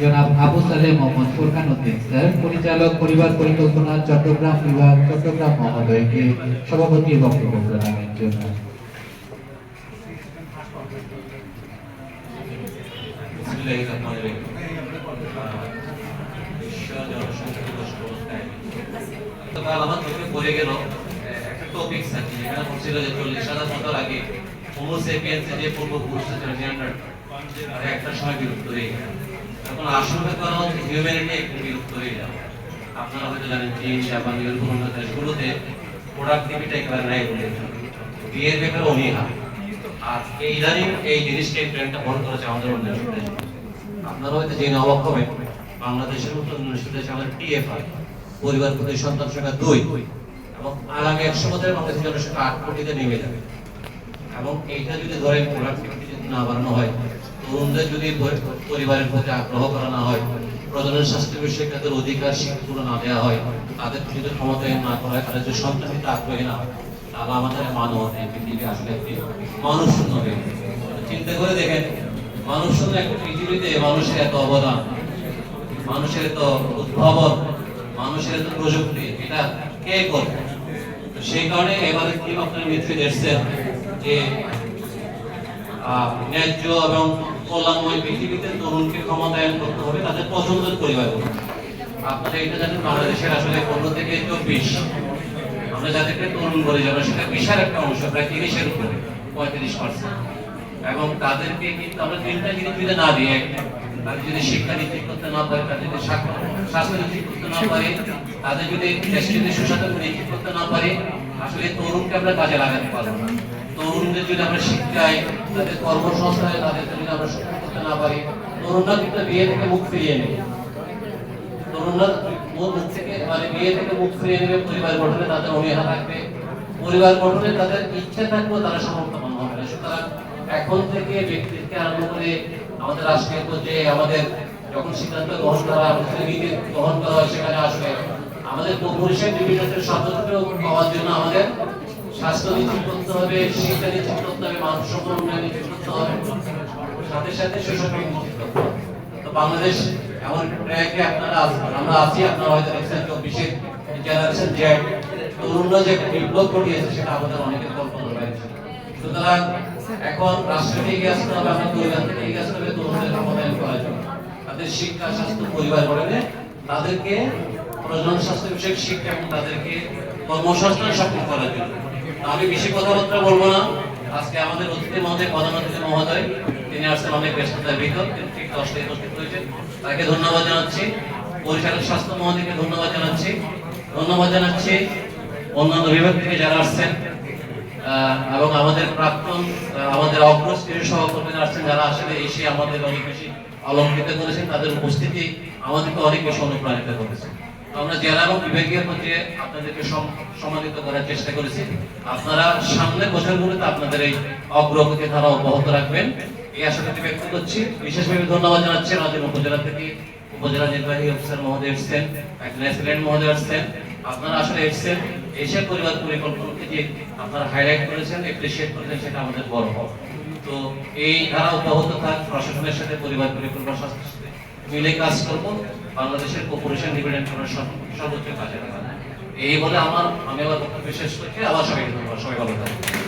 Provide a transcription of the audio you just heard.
জনাব আবু সালেহ মোহাম্মদ ফুরকান উদ্দিন, স্যার। পরিচালক পরিবার পরিকল্পনা, চট্টগ্রাম বিভাগ, চট্টগ্রাম মহোদয়কে সভাপতি বক্তব্য প্রদানের জন্য। একটা সময় বিলুপ্ত আপনারা হয়তো জানেন চীন, জাপান, ইউরোপ আমাদের অন্য আপনারা হয়তো পরিবার প্রতি সন্তান সংখ্যা দুই, এবং আগামী একশো বছরে বাংলাদেশের জনসংখ্যা আট কোটিতে নেমে যাবে। এবং এইটা যদি ধরেন প্রোডাক্টিভিটি যদি না বাড়ানো হয় তরুণদের যদি পরিবারের প্রতি আগ্রহ করা না হয় প্রজনের স্বাস্থ্য বিষয়ে তাদের অধিকার শিক্ষাগুলো না দেওয়া হয়, তাদের যদি ক্ষমতায়ন না করা হয়, তাদের যদি সন্তান দিতে আগ্রহী না। হয় তাহলে আমাদের মানব পৃথিবী আসলে একটি মানুষ শূন্য চিন্তা করে দেখেন মানুষ শূন্য একটা পৃথিবীতে মানুষের এত অবদান, মানুষের এত উদ্ভাবন, মানুষের এত প্রযুক্তি, এটা কে করবে? সেই কারণে এবারে কি আপনার নেতৃত্বে এসছেন যে ন্যায্য এবং কল্যাণময় পৃথিবীতে তরুণকে ক্ষমতায়ন করতে হবে, তাদের পছন্দের পরিবার আপনারা এটা জানেন বাংলাদেশের আসলে পনেরো থেকে চব্বিশ, আমরা যাদেরকে তরুণ বলে যাব সেটা বিশাল একটা অংশ, প্রায় তিরিশের উপরে, পঁয়ত্রিশ পার্সেন্ট এবং তাদেরকে কিন্তু আমরা তিনটা জিনিস যদি না দিয়ে, তাদের যদি শিক্ষা নিশ্চিত করতে না পারে, তাদের যদি স্বাস্থ্য নিশ্চিত করতে না পারে, তাদের যদি দেশ যদি সুস্বাস্থ্য নিশ্চিত করতে না পারে, আসলে তরুণকে আমরা কাজে লাগাতে পারব না। তরুণদের যদি আমরা শিক্ষায়, তাদের কর্মসংস্থানে তাদেরকে যদি আমরা শিক্ষা করতে না পারি, তরুণরা কিন্তু বিয়ে থেকে মুখ ফিরিয়ে তরুণরা মুখ থেকে মানে বিয়ে থেকে মুখ ফিরিয়ে নেবে, পরিবার গঠনে তাদের অনীহা থাকবে। পরিবার গঠনে তাদের ইচ্ছে তারা সমর্থন হবে না। সুতরাং এখন থেকে ব্যক্তিকে আরম্ভ করে আমাদের রাষ্ট্রীয় আমাদের যখন সিদ্ধান্ত গ্রহণ করা গ্রহণ করা হয় সেখানে আসবে। আমাদের বিভিন্ন সদস্য পাওয়ার জন্য আমাদের করতে হবে শিক্ষা নিশ্চিত করতে হবে সম্পদ উন্নয়ন নিশ্চিত করতে হবে, সাথে সাথে নিশ্চিত করতে হবে। তো বাংলাদেশ এমন ট্র্যাকে আপনারা আমরা আছি, আপনারা হয়তো দেখছেন জেনারেশন তরুণরা যে বিপ্লব ঘটিয়েছে, সেটা আমাদের অনেকের কল্পনা ছিল। সুতরাং এখন রাষ্ট্রকে এগিয়ে আসতে হবে, আমরা পরিবার থেকে এগিয়ে আসতে হবে, তরুণদের ক্ষমতায়ন করার জন্য। তাদের শিক্ষা, স্বাস্থ্য, পরিবার গঠনে তাদেরকে প্রজনন স্বাস্থ্য বিষয়ক শিক্ষা এবং তাদেরকে কর্মসংস্থান সক্ষম করার জন্য। আমি বেশি কথাবার্তা বলব না। আজকে আমাদের অতিথি মহোদয়, প্রধান অতিথি মহোদয়, তিনি আসছেন অনেক ব্যস্ততার ভিতর, তিনি ঠিক দশটায় উপস্থিত হয়েছেন তাকে ধন্যবাদ জানাচ্ছি। পরিচালক স্বাস্থ্য মহোদয়কে ধন্যবাদ জানাচ্ছি। ধন্যবাদ জানাচ্ছি অন্যান্য বিভাগ থেকে যারা আসছেন এবং আমাদের প্রাক্তন আমাদের অগ্রস্থির সহকর্মীরা আসছেন, যারা আসলে এসে আমাদের অনেক বেশি অলঙ্কৃত করেছেন, তাদের উপস্থিতি আমাদেরকে অনেক বেশি অনুপ্রাণিত করেছে। আমরা জেলা এবং বিভাগীয় পর্যায়ে আপনাদেরকে সম- সম্মানিত করার চেষ্টা করেছি। আপনারা সামনের বছরগুলোতে আপনাদের এই অগ্রগতি ধারা অব্যাহত রাখবেন। এই আশা ব্যক্ত করছি। বিশেষভাবে ধন্যবাদ জানাচ্ছি আমাদের উপজেলা থেকে উপজেলা নির্বাহী অফিসার মহোদয় এসছেন, একজন অ্যাসিস্ট্যান্ট মহোদয় আসছেন আপনারা আসলে এসছেন, এসে পরিবার পরিকল্পনাকে যে আপনারা হাইলাইট করেছেন এপ্রিসিয়েট করেছেন, সেটা আমাদের হওয়া তো এই ধারা অব্যাহত থাক, প্রশাসনের সাথে পরিবার পরিকল্পনা সাথে মিলে কাজ করব। বাংলাদেশের কর্পোরেশন ডিভিডেন্ড করার সর্ব- সর্বোচ্চ কাজে এই বলে আমার আমি আমার বক্তব্য শেষ করছি আবার সবাই সবাই ভালো থাকবেন।